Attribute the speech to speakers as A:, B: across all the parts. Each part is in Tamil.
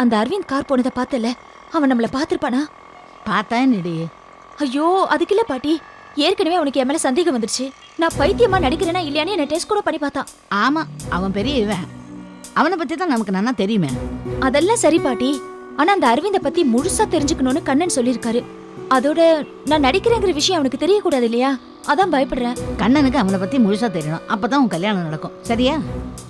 A: அந்த அரவிந்த் கார் போனதை பார்த்தல? அவன் நம்மள பார்த்திருப்பானா?
B: பார்த்தேன் நிடி
A: ஐயோ அதுக்கு இல்ல பாட்டி. ஏற்கனவே அவனுக்கு என் மேல சந்தேகம் வந்துருச்சு. நான் பைத்தியமா நடிக்கிறேனா இல்லையான்னு என்ன டெஸ்ட் கூட பண்ணி பார்த்தான்.
B: ஆமா அவன் பெரிய இவன். அவனை பத்தி தான் நமக்கு நல்லா தெரியுமே.
A: அதெல்லாம் சரி பாட்டி. ஆனா அந்த அரவிந்த பத்தி முழுசா தெரிஞ்சுக்கணும்னு கண்ணன் சொல்லியிருக்காரு. அதோட நான் நடிக்கிறேங்கிற விஷயம் அவனுக்கு தெரியக்கூடாது இல்லையா? அதான் பயப்படுறேன்.
B: கண்ணனுக்கு அவனை பத்தி முழுசா தெரியணும். அப்பதான் உன் கல்யாணம் நடக்கும். சரியா?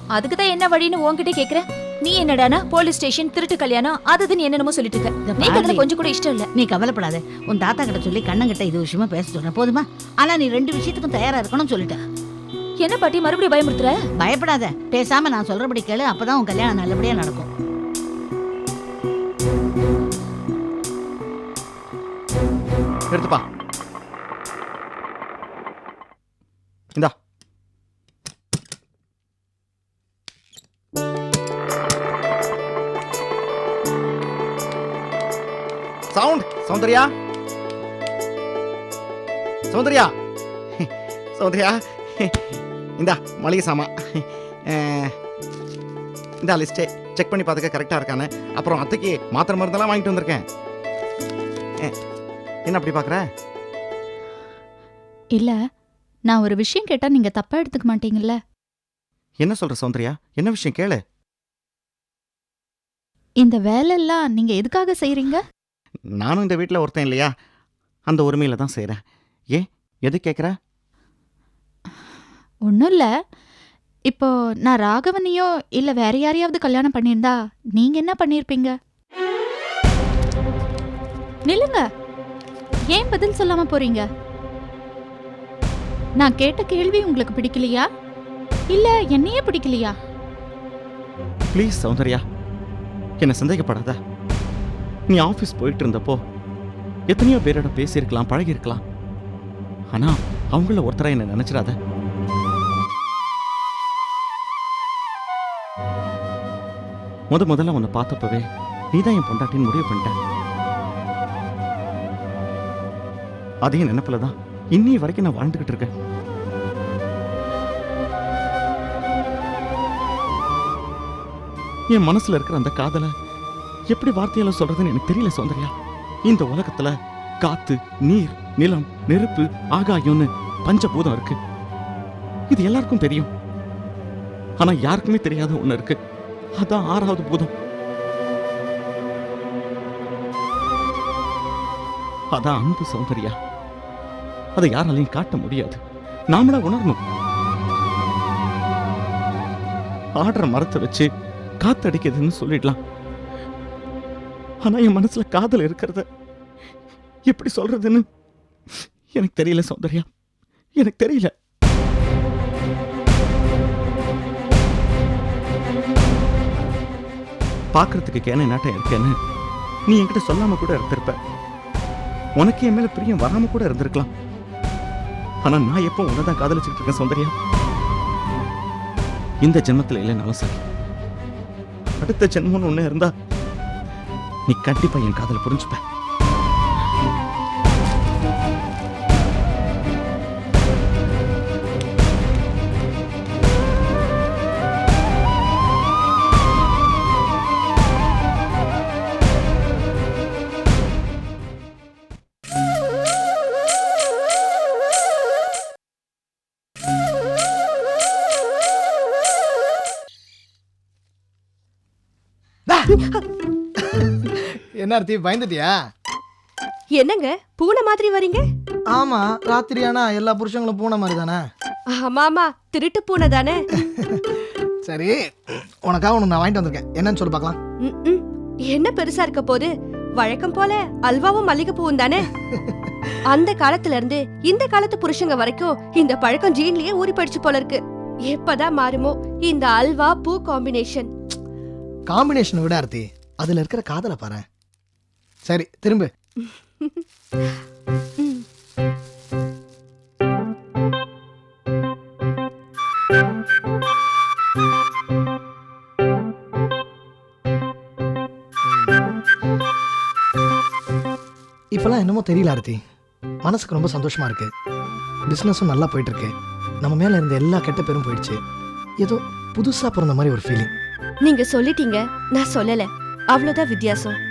A: அதுக்கு தான் என்ன வழின்னு உன்கிட்ட கேக்குறேன். நீ என்னடானா போலீஸ் ஸ்டேஷன் திருட்டு கல்யாணம் அது இதுன்னு என்னென்னமோ சொல்லிட்டு இருக்க அதுல
B: பாரு.
A: கொஞ்சம் கூட இஷ்டம் இல்ல.
B: நீ கவலைப்படாத. உன் தாத்தா கிட்ட சொல்லி கண்ணன் கிட்ட இது விஷயமா பேச சொல்றேன். போதுமா? ஆனா நீ ரெண்டு விஷயத்துக்கும் தயாரா இருக்கணும்னு சொல்லிட்டேன்
A: என்ன பாட்டி மறுபடியும் பயமுறுத்துற?
B: பயப்படாத. பேசாம நான் சொல்றபடி கேளு. அப்பதான் உன் கல்யாணம் நல்லபடியா நடக்கும்.
C: எடுத்துப்பா. சௌந்தர்யா? சௌந்தர்யா? சௌந்தர்யா? இந்தா மளிகை சாமான். இந்தா லிஸ்ட்டே செக் பண்ணி பார்த்துக்க கரெக்டாக இருக்கான்னு. அப்புறம் அத்தைக்கு மாத்திரை மருந்தெல்லாம் வாங்கிட்டு வந்திருக்கேன். என்ன அப்படி பார்க்குற?
D: இல்ல நான் ஒரு விஷயம் கேட்டா நீங்க தப்பா எடுத்துக்க மாட்டீங்கல்ல?
C: என்ன சொல்ற சௌந்தர்யா? என்ன விஷயம்? கேளு.
D: இந்த வேலையெல்லாம் நீங்க எதுக்காக செய்றீங்க?
C: நானும் இந்த வீட்டில் ஒருத்தன் இல்லையா? அந்த உரிமையில தான் செய்கிறேன் ஏன் எது கேட்குற
D: ஒன்றும் இல்ல. இப்போ நான் ராகவனையோ இல்ல வேற யாரையாவது கல்யாணம் பண்ணியிருந்தா நீங்க என்ன பண்ணிருப்பீங்க நில்லுங்க. ஏன் பதில் சொல்லாம போறீங்க? நான் கேட்ட கேள்வி உங்களுக்கு பிடிக்கலையா? இல்ல என்னையே பிடிக்கலையா?
C: ப்ளீஸ் சௌந்தர்யா. என்னை சந்தேகப்படாத. நீ ஆஃபீஸ் போயிட்டு இருந்தப்போ எத்தனையோ பேரோட பேசியிருக்கலாம் பழகியிருக்கலாம். ஆனா அவங்கள ஒருத்தரா என்ன நினச்சிடாத. முத முதல்ல உன்னை பார்த்தப்பவே நீதான் என் பொண்டாட்டின்னு முடிவு பண்ணிட்டேன் அதே நினைப்புல தான் இன்னி வரைக்கும் நான் வாழ்ந்துகிட்டு இருக்கேன். என் மனசுல இருக்கிற அந்த காதலை எப்படி வார்த்தையால சொல்றதுன்னு எனக்கு தெரியல சௌந்தர்யா. இந்த உலகத்துல காத்து நீர் நிலம் நெருப்பு ஆகாயம்னு பஞ்சபூதம் இருக்கு. இது எல்லாருக்கும் தெரியும். ஆனா யாருக்குமே தெரியாத ஒண்ணு இருக்கு. அதான் ஆறாவது பூதம். அதான் அன்பு சௌந்தர்யா. அதை யாராலையும் காட்ட முடியாது. நாமளா உணரணும். ஆடுற மரத்தை வச்சு காத்தடிக்குதுன்னு சொல்லிடலாம். ஆனால் என் மனசில் காதல் இருக்கிறத. எப்படி சொல்கிறதுன்னு எனக்கு தெரியல சௌந்தர்யா. எனக்கு தெரியல. பார்க்கறதுக்கு கேன நாட்டம் இருக்கேன்னு நீ என்கிட்ட சொல்லாமல் கூட இருந்திருப்ப. உனக்கு என் மேலே பிரியம் வராமல் கூட இருந்திருக்கலாம். ஆனால் நான் எப்போ உன்னை தான் காதலிச்சுட்டு இருக்கேன் சௌந்தர்யா? இந்த ஜென்மத்தில் இல்லைனாலும் சரி. அடுத்த ஜென்மம்னு ஒன்று இருந்தா நீ கண்டிப்பா என் காதல புரிஞ்சுப்ப.
E: என்ன அர்த்தி பயந்துட்டியா?
F: என்னங்க? பூனை மாதிரி வரீங்க?
E: ஆமா ராத்திரி ஆனா எல்லா புருஷங்களும் பூனை மாதிரி தானே?
F: ஆமா ஆமா திருட்டு பூனை தானே?
E: சரி உனக்காக ஒன்று நான் வாங்கிட்டு வந்திருக்கேன். என்னன்னு சொல்லி பார்க்கலாம்.
F: ம், ம். என்ன பெருசா இருக்க போது வழக்கம் போல அல்வாவும் மல்லிகைப்பூவும் தானே? அந்த காலத்துல இருந்து இந்த காலத்து புருஷங்க வரைக்கும் இந்த பழக்கம் ஜீன்லயே ஊறி போயிடுச்சு போல இருக்கு. எப்பதான் மாறுமோ இந்த அல்வா பூ காம்பினேஷன்
E: காம்பினேஷனை விட அர்த்தி அதுல இருக்கிற காதலை பாரு சரி திரும்ப. இப்பெல்லாம் என்னமோ தெரியல ஆர்த்தி. மனசுக்கு ரொம்ப சந்தோஷமா இருக்கு. பிஸ்னஸும் நல்லா போயிட்டு இருக்கு நம்ம மேல இருந்த எல்லா கெட்ட பேரும் போயிடுச்சு. ஏதோ புதுசா பிறந்த மாதிரி ஒரு ஃபீலிங்
F: நீங்க சொல்லிட்டீங்க. நான் சொல்லல. அவ்வளவுதான் வித்தியாசம்.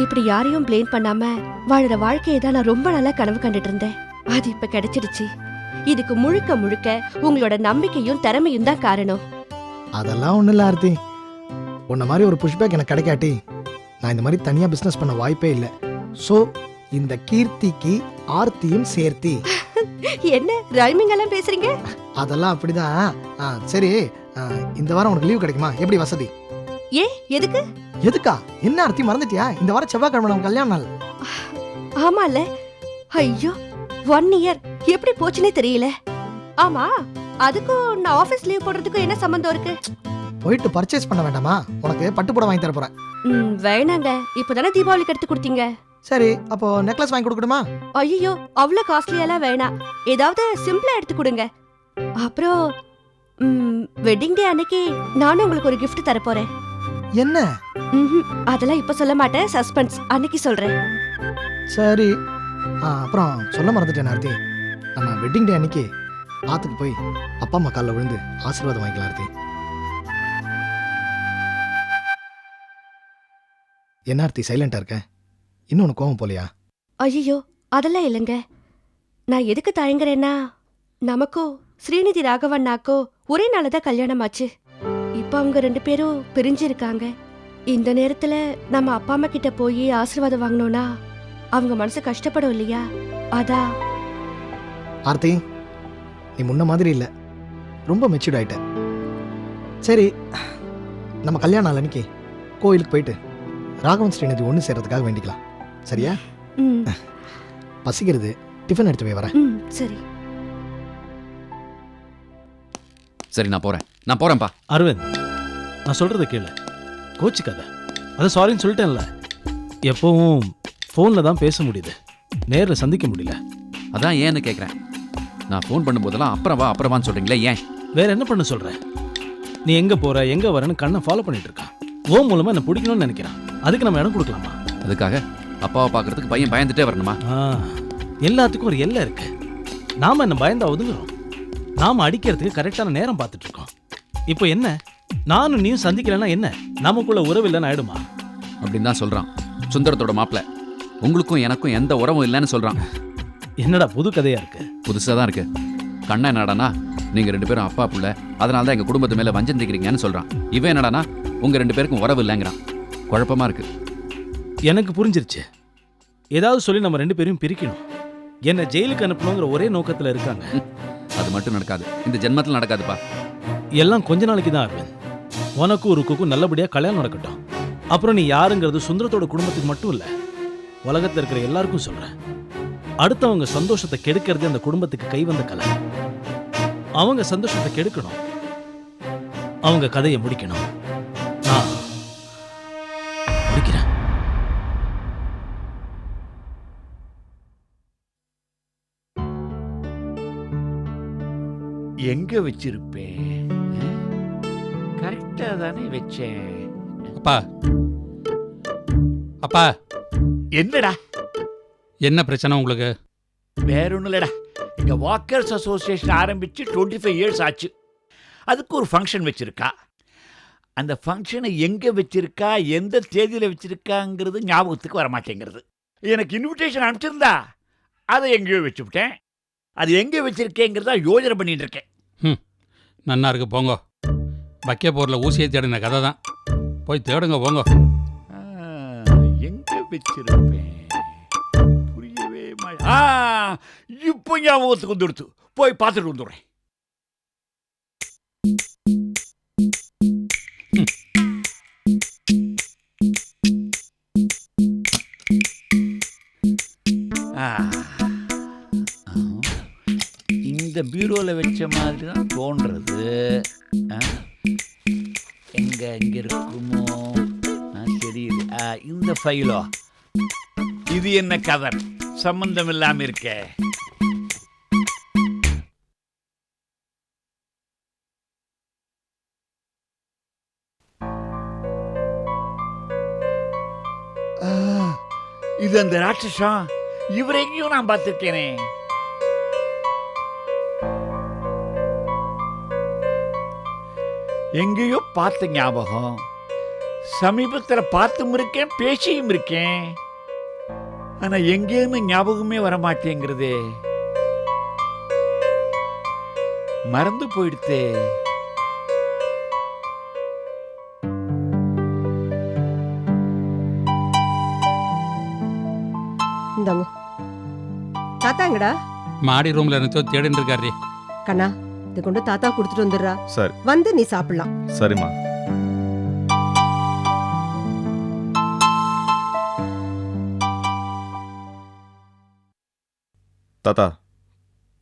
F: இப்படி யாரையும் ப்ளேம் பண்ணாம வாழுற வாழ்க்கையை தான் நான் ரொம்ப நாளா கனவு கண்டுட்டு இருந்தேன். அது இப்ப கிடைச்சிடுச்சு. இதுக்கு முழுக்க முழுக்க உங்களோட நம்பிக்கையும் திறமையும் தான் காரணம்.
E: அதெல்லாம் ஒன்றும் இல்லை ஆர்த்தி. உன்ன மாதிரி ஒரு புஷ்பேக் எனக்கு கிடைக்காட்டி நான் இந்த மாதிரி தனியாக பிஸ்னஸ் பண்ண வாய்ப்பே இல்லை. ஸோ இந்த கீர்த்திக்கு ஆர்த்தியும் சேர்த்தி.
F: என்ன ரைமிங் எல்லாம் பேசுறீங்க?
E: அதெல்லாம் அப்படிதான். ஆ, சரி. ஆ, இந்த வாரம் உனக்கு லீவ் கிடைக்குமா? எப்படி வசதி?
F: ஏ எதுக்கு?
E: எதுக்கா? என்ன ஆர்த்தி மறந்துட்டியா? இந்த வாரம் செவ்வாய்க்கிழமை நம்ம கல்யாண நாள்.
F: ஆமால ஐயோ ஒன் இயர் எப்படி போச்சுனே தெரியல. ஆமா அதுக்கும் நான் ஆபீஸ் லீவ் போடுறதுக்கும் என்ன சம்பந்தம் இருக்கு?
E: போயிட்டு பர்ச்சேஸ் பண்ண வேண்டாமா? உனக்கு பட்டுப்புடவை வாங்கி தர போறேன்.
F: ம், வேணாங்க. இப்பதானே தீபாவளிக்கு எடுத்து கொடுத்தீங்க.
E: சரி அப்போ நெக்லஸ் வாங்கி கொடுக்கணுமா
F: ஐயோ அவ்வளோ காஸ்ட்லியெல்லாம் வேணாம். ஏதாவது சிம்பிளா எடுத்து கொடுங்க. அப்புறம் வெட்டிங் டே அன்னைக்கு நானும் உங்களுக்கு ஒரு gift தர போறேன்.
E: என்ன?
F: அதெல்லாம் இப்ப சொல்ல மாட்டேன். சஸ்பென்ஸ் அன்னைக்கு சொல்றேன்.
E: சரி. அப்புறம் சொல்ல மறந்துட்டேன் ஆர்த்தி. நம்ம வெட்டிங் டே அன்னைக்கு ஆத்துக்கு போய் அப்பா அம்மா காலில் விழுந்து ஆசீர்வாதம் வாங்கிக்கலாம் ஆர்த்தி. என்ன ஆர்த்தி? சைலண்டா இருக்க? இன்னும் உனக்கு கோவம் போலையா?
F: ஐயோ அதெல்லாம் இல்லைங்க. நான் எதுக்கு தயங்குறேன்னா நமக்கோ ஸ்ரீநிதி ராகவண்ணாக்கோ ஒரே நாள் தான் கல்யாணம் ஆச்சு. இப்போ அவங்க ரெண்டு பேரும் பிரிஞ்சு இருக்காங்க இந்த நேரத்துல நம்ம அப்பா அம்மா கிட்ட போய் ஆசீர்வாதம் வாங்கினோம்னா அவங்க மனசு கஷ்டப்படும் இல்லையா? அதான்
E: ஆர்த்தி நீ முன்ன மாதிரி இல்லை. ரொம்ப மெச்சூர்ட் ஆயிட்ட. சரி நம்ம கல்யாண நாள் அன்னைக்கு கோயிலுக்கு போயிட்டு ராகவன் ஸ்ரீநிதி ஒன்று சேர்றதுக்காக வேண்டிக்கலாம். சரியா?
F: ம்.
E: பசிக்கிறது டிஃபன் எடுத்து போய் வரேன்.
F: ம் சரி.
G: சரி நான் போறேன். நான் போறேன்ப்பா.
H: அரவிந்த் நான் சொல்கிறத கேளு. கோச்சிக்காத. அதை சாரின்னு சொல்லிட்டேன்ல. எப்பவும் ஃபோனில் தான் பேச முடியுது. நேரில் சந்திக்க முடியல.
G: அதான் ஏன்னு கேட்குறேன் நான் ஃபோன் பண்ணும்போதெல்லாம் அப்புறம் வா அப்புறம் வான்னு சொல்றீங்களே ஏன்?
H: வேற என்ன பண்ண சொல்ற? நீ எங்கே போற எங்கே வரேன்னு கண்ணை ஃபாலோ பண்ணிட்டு இருக்கான். ஓ மூலமாக என்ன பிடிக்கணும்னு நினைக்கிறான். அதுக்கு நம்ம இடம் கொடுக்கலாமா?
G: அதுக்காக அப்பாவை பார்க்கறதுக்கு பையன் பயந்துட்டே வரணுமா?
H: ஆ எல்லாத்துக்கும் ஒரு எல்லை இருக்கு. நாம என்ன பயந்தா ஒதுங்குறோம். நாம அடிக்கிறதுக்கு கரெக்டான நேரம் பார்த்துட்டு இருக்கோம். இப்போ என்ன? நானும் நீயும் சந்திக்கலைன்னா என்ன? நமக்குள்ள உறவு இல்லைன்னு ஆயிடுமா?
G: அப்படின்னு தான் சொல்றான். சுந்தரத்தோட மாப்பிள்ள உங்களுக்கும் எனக்கும் எந்த உறவும் இல்லைன்னு சொல்றான்.
H: என்னடா புது கதையா இருக்கு?
G: புதுசாக தான் இருக்கு. கண்ணா என்னடானா நீங்க ரெண்டு பேரும் அப்பா புள்ள அதனால தான் எங்க குடும்பத்து மேல வஞ்சம் தைக்கிறீங்கன்னு சொல்றான். இவன் என்னடானா உங்க ரெண்டு பேருக்கும் உறவு இல்லைங்கிறான். குழப்பமா இருக்கு.
H: எனக்கு புரிஞ்சிருச்சு. ஏதாவது சொல்லி நம்ம ரெண்டு பேரையும் பிரிக்கணும். என்ன ஜெயிலுக்கு அனுப்பணுங்கிற ஒரே நோக்கத்துல இருக்காங்க.
G: அது மட்டும் நடக்காது. இந்த ஜென்மத்தில் நடக்காதுப்பா.
H: எல்லாம் கொஞ்ச நாளைக்கு தான் அரவிந்த். உனக்கும் ருக்குக்கும் நல்லபடியாக கல்யாணம் நடக்கட்டும். அப்புறம் நீ யாருங்கிறது சுந்தரத்தோட குடும்பத்துக்கு மட்டும் இல்ல உலகத்துல இருக்கிற எல்லாருக்கும் சொல்றேன். அடுத்தவங்க சந்தோஷத்தை கெடுக்கிறது அந்த குடும்பத்துக்கு கை வந்த கலை. அவங்க சந்தோஷத்தை கெடுக்கணும். அவங்க கதையை முடிக்கணும். நான் முடிக்கிறேன்.
I: எங்க வச்சிருப்பேன்? கரெக்டா தானே வச்சேன்.
J: அப்பா. அப்பா.
I: என்னடா?
J: என்ன பிரச்சனை உங்களுக்கு?
I: வேற ஒன்றும் இல்லடா இங்க வாக்கர்ஸ் அசோசியேஷன் ஆரம்பிச்சு டுவெண்ட்டி ஃபைவ் இயர்ஸ் ஆச்சு. அதுக்கு ஒரு ஃபங்க்ஷன் வச்சிருக்கா. அந்த ஃபங்க்ஷனை எங்க வச்சிருக்கா எந்த தேதியில வச்சிருக்காங்கிறது ஞாபகத்துக்கு வர மாட்டேங்கிறது எனக்கு இன்விடேஷன் அனுப்பிச்சிருந்தா அதை எங்கேயோ வச்சுவிட்டேன். அது எங்கே வச்சிருக்கேங்கிறதா யோசனை பண்ணிட்டு இருக்கேன்.
J: நன்னா இருக்கு போங்க. பக்கே போரில் ஊசியை தேடின கதை தான் போய் தேடுங்க போங்க.
I: ஆ, எங்க வச்சிருப்பேன்? புரியவே இப்போ ஞாபகத்துக்கு வந்துடுத்து. போய் பார்த்துட்டு வந்துடுறேன். இந்த பீரோவில் வச்ச மாதிரி தான் தோன்றது எங்க எங்க இருக்குமோ? தெரியுது இந்த ஃபைலோ இது என்ன கவர் சம்பந்தம் இல்லாம இருக்க. இது அந்த ராட்சசம் இவரை எங்கேயும் நான் பார்த்துருக்கேனே. எங்கேயோ பார்த்த ஞாபகம். சமீபத்தில் பார்த்தும் இருக்கேன் பேசியும் இருக்கேன். ஆனா எங்கேன்னு ஞாபகமே வர மாட்டேங்கிறதே மறந்து போயிடுத்தே.
K: இந்தாங்க. தாத்தாங்கடா.
J: மாடி ரூம்ல இருந்தோ தேடின்னு இருக்காரு
K: கண்ணா. இதை கொண்டு தாத்தா கொடுத்துட்டு வந்துடுறா.
L: சரி.
K: வந்து நீ சாப்பிடலாம்.
L: சரிம்மா. தாத்தா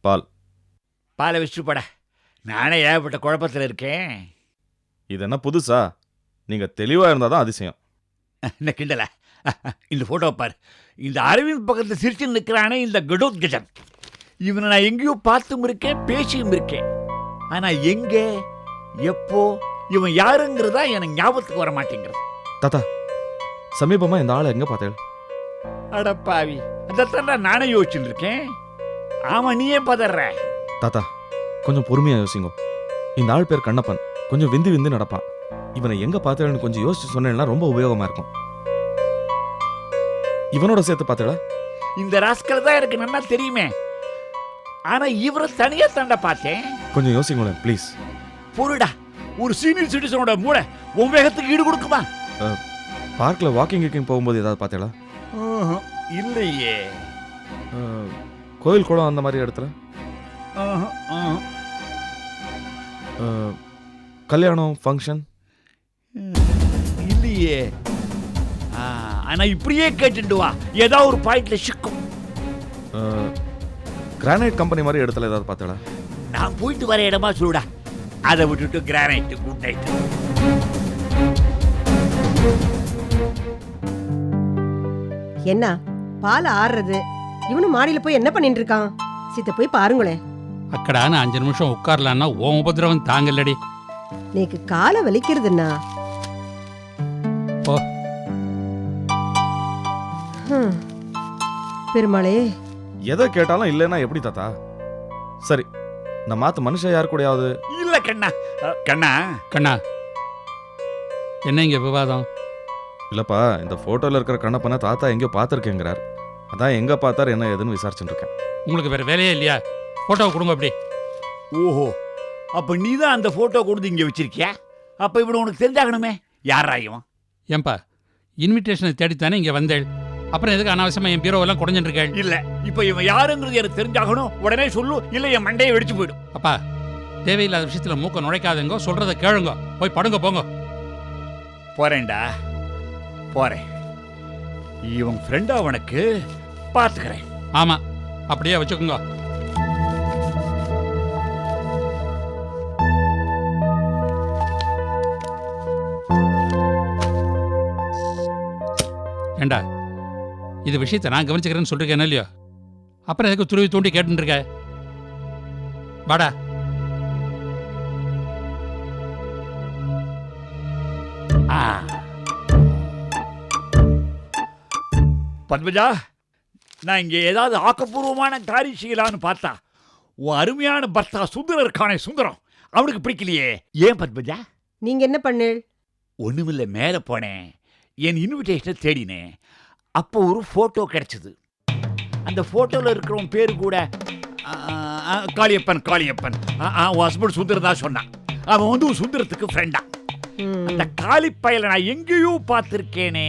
L: பால்.
I: பாலை வச்சுட்டு போட. நானே ஏகப்பட்ட குழப்பத்தில் இருக்கேன்.
L: இது என்ன புதுசா? நீங்க தெளிவா இருந்தாதான் அதிசயம்.
I: என்ன கிண்டல? இந்த போட்டோ பாரு. இந்த அரவிந்த் பக்கத்தில் சிரிச்சு நிற்கிறானே இந்த கடோத்கஜன் இவனை நான் எங்கேயோ பார்த்தும் இருக்கேன் பேசியும் இருக்கேன். ஆனா எங்க எப்போ இவன் யாருங்கிறதா எனக்கு ஞாபகத்துக்கு வர மாட்டேங்கிறது.
L: தாத்தா சமீபமா இந்த ஆளை எங்க பார்த்தேன்
I: அடப்பாவி அதைத்தான் நானே யோசிச்சுட்டு இருக்கேன் ஆமா நீயே பதற.
L: தாத்தா கொஞ்சம் பொறுமையா யோசிங்க. இந்த ஆள் பேர் கண்ணப்பன் கொஞ்சம் விந்து விந்து நடப்பான். இவனை எங்க பார்த்தேன்னு கொஞ்சம் யோசிச்சு சொன்னேன்னா ரொம்ப உபயோகமா இருக்கும். இவனோட சேர்த்து பார்த்தேடா
I: இந்த ராஸ்கல் தான் எனக்கு நல்லா தெரியுமே. ஆனா இவரை தனியா தாண்ட பார்த்தேன்.
L: கொஞ்சம் யோசிங்களேன் ப்ளீஸ்
I: பொருடா ஒரு சீனியர் சிட்டிசனோட மூளை உன் வேகத்துக்கு ஈடு கொடுக்குமா?
L: பார்க்ல வாக்கிங் கீக்கிங் போகும்போது ஏதாவது பார்த்தேடா
I: ஆஹ், இல்லையே.
L: கோயில் குளம் அந்த மாதிரி இடத்துல? கல்யாணம் ஃபங்க்ஷன்
I: இல்லையே. ஆ, ஆனா இப்படியே கேட்டுட்டு வா. ஏதாவது ஒரு பாயிண்ட்ல சிக்கும்.
L: கிரானைட் கம்பெனி மாதிரி இடத்துல ஏதாவது பார்த்தேடா
I: நான் போயிட்டு வர இடமா சொல்லுடா. அதை விட்டுட்டு கிரானைட் குட் நைட்
K: என்ன? பால் ஆறுறது. இவனும் மாடியில போய் என்ன பண்ணிட்டு இருக்கான் சித்த போய் பாருங்களேன்.
J: அக்கடான அஞ்சு நிமிஷம் உட்காரலான்னா உன் உபதிரவம் தாங்கல்லடி
K: நீக்கு காலை வலிக்கிறதுன்னா?
J: ஓ.
K: ஹம். பெருமாளே.
L: எதை கேட்டாலும் இல்லைன்னா எப்படி தாத்தா? சரி நான் மாத்த மனுஷன் யார் கூடயாவது?
I: இல்ல கண்ணா. கண்ணா.
J: கண்ணா என்ன இங்க விவாதம்?
L: இல்லப்பா இந்த போட்டோல இருக்கிற கண்ணப்பனை தாத்தா எங்கேயோ பார்த்துருக்கேங்கிறார். அதான் எங்க பார்த்தார் என்ன ஏதுன்னு விசாரிச்சுட்டு இருக்கேன்
J: உங்களுக்கு வேற வேலையே இல்லையா? போட்டோவை கொடுங்க அப்படி.
I: ஓஹோ அப்ப நீ தான் அந்த போட்டோ கொடுத்து இங்க வச்சிருக்கியா? அப்ப இவனை உனக்கு தெரிஞ்சாகணுமே. யாரா இவன்?
J: ஏன்பா இன்விடேஷனை தேடித்தானே இங்க வந்தேள்? அப்புறம் எதுக்கு அனாவசியமா என் பீரோவெல்லாம் இருக்கேள்
I: இல்ல இப்ப இவன் யாருங்கிறது எனக்கு தெரிஞ்சாகணும் உடனே சொல்லு இல்ல என் மண்டையை வெடிச்சு போயிடும்.
J: அப்பா தேவையில்லாத விஷயத்துல மூக்க நுழைக்காதங்க சொல்றத கேளுங்க. போய் படுங்க போங்க.
I: போறேன்டா. போறேன். இவன் ஃப்ரெண்டா அவனுக்கு பாத்துக்கிறேன்
J: ஆமா அப்படியே வச்சுக்கோங்க. ஏண்டா? இது விஷயத்தை நான் கவனிச்சுக்கிறேன்னு சொல்லிருக்கேன் இல்லையோ? அப்புறம் எதுக்கு துருவி தூண்டி கேட்டுட்டு இருக்க வாடா.
I: ஆ. பத்மஜா நான் இங்கே ஏதாவது ஆக்கப்பூர்வமான காரியம் செய்யலான்னு பார்த்தா உன் அருமையான பர்த்தா சுந்தரம் இருக்கானே சுந்தரம். அவனுக்கு பிடிக்கலையே. ஏன் பத்மஜா?
K: நீங்க என்ன பண்ணு
I: ஒண்ணுமில்ல மேலே போனேன். என் இன்விடேஷனை தேடினேன். அப்போ ஒரு ஃபோட்டோ கிடைச்சது. அந்த ஃபோட்டோவில் இருக்கிறவன் பேர் கூட காளியப்பன் காளியப்பன். ஹஸ்பண்ட் சுந்தரம் தான் சொன்னான். அவன் வந்து உன் சுந்தரத்துக்கு ஃப்ரெண்டா. அந்த காளிப்பயலை நான் எங்கேயோ பார்த்துருக்கேனே.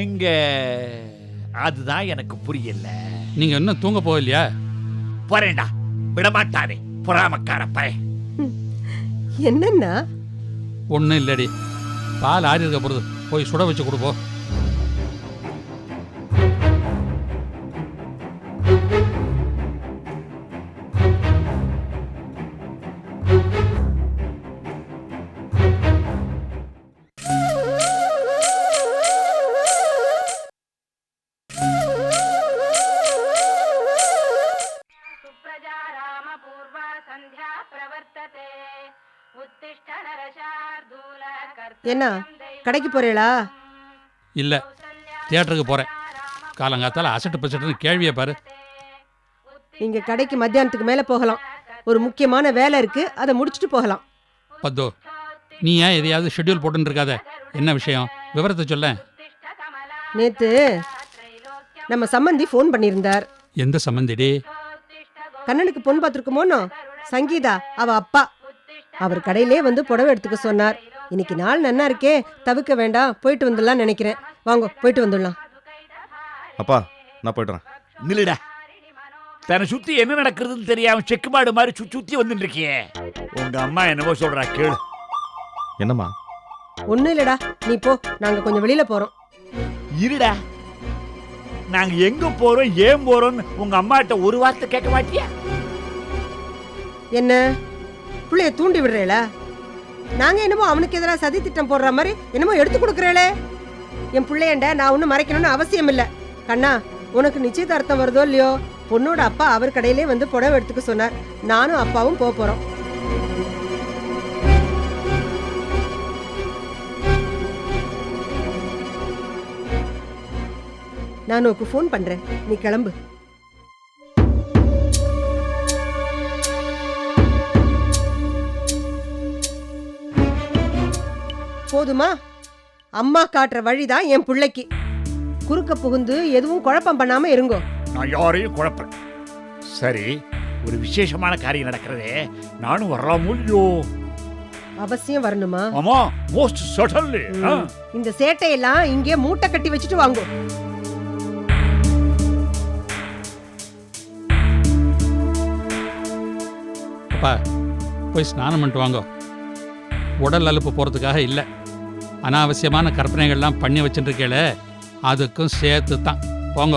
I: எங்க? அதுதான் எனக்கு புரியல.
J: நீங்க இன்னும் தூங்க போகலையா?
I: போறேன்டா விடமாட்டானே பொறாமக்கார பய.
K: என்னன்னா?
J: ஒன்றும் இல்லடி. பால் ஆறி இருக்க போகிறது போய் சுட வச்சு கொடுப்போம்
K: என்ன? கடைக்கு போறீங்களா
J: இல்லை தியேட்டருக்கு போகிறேன் காலங்காத்தால அசட்டு பசட்டுன்னு கேள்வியை பாரு.
K: நீங்க கடைக்கு மத்தியானத்துக்கு மேல போகலாம். ஒரு முக்கியமான வேலை இருக்கு அதை முடிச்சுட்டு போகலாம்.
J: பத்தோ நீ ஏன் எதையாவது ஷெட்யூல் போட்டுன்னு இருக்காத என்ன விஷயம்? விவரத்தை சொல்ல
K: நேத்து நம்ம சம்மந்தி ஃபோன் பண்ணியிருந்தார்.
J: எந்த சம்மந்திடி?
K: கண்ணனுக்கு பொண்ணு பார்த்துருக்குமோனோ சங்கீதா அவ அப்பா. அவர் கடையிலே வந்து புடவை எடுத்துக்க சொன்னார். இன்னைக்கு நாள் நன்னா இருக்கே தவிக்க வேண்டாம் போயிட்டு வந்துடலாம் நினைக்கிறேன். வாங்க போயிட்டு வந்துடலாம்.
C: அப்பா நான் போய்ட்டுறேன்
I: நில்லுடா. தன்னை சுத்தி என்ன நடக்கிறதுன்னு தெரியாம செக்கு மாடு மாதிரி சுத்தி சுத்தி வந்துட்டு இருக்கியே உங்க அம்மா என்னவோ சொல்றா கேளு.
C: என்னம்மா?
K: ஒன்றும் இல்லடா. நீ போ. நாங்க கொஞ்சம் வெளியில போறோம்.
I: இருடா. நாங்க எங்க போறோம் ஏன் போறோம்னு உங்க அம்மாட்ட ஒரு வார்த்தை கேட்க மாட்டியா?
K: என்ன? புள்ளைய தூண்டி விடுறேல? நாங்க என்னமோ அவனுக்கு எதிராக சதி திட்டம் போடுற மாதிரி என்னமோ எடுத்து கொடுக்குறேளே. என் பிள்ளையண்ட நான் ஒன்றும் மறைக்கணும்னு அவசியம் இல்லை. கண்ணா உனக்கு நிச்சயதார்த்தம் வருதோ இல்லையோ? பொண்ணோட அப்பா அவர் கடையிலே வந்து புடவை எடுத்துக்க சொன்னார். நானும் அப்பாவும் போக போறோம். நான் உனக்கு ஃபோன் பண்றேன். நீ கிளம்பு. போதுமா? அம்மா காட்டுற வழிதான் என் பிள்ளைக்கு. குறுக்க புகுந்து எதுவும் குழப்பம் பண்ணாம இருங்கோ.
I: நான் யாரையும் குழப்பல. சரி ஒரு விசேஷமான காரியம் நடக்கிறதே. நானும் வரலாமோ இல்லையோ?
K: அவசியம் வரணுமா?
I: ஆமா மோஸ்ட் சடன்லி
K: ம். இந்த சேட்டையெல்லாம் இங்கே மூட்டை கட்டி வச்சுட்டு வாங்கோ.
J: அப்பா போய் ஸ்நானம் பண்ணிட்டு வாங்க. உடல் அலுப்பு போகிறதுக்காக இல்லை. அனாவசியமான கற்பனைகள்லாம் பண்ணி வச்சுட்டு அதுக்கும் சேர்த்து தான் போங்க.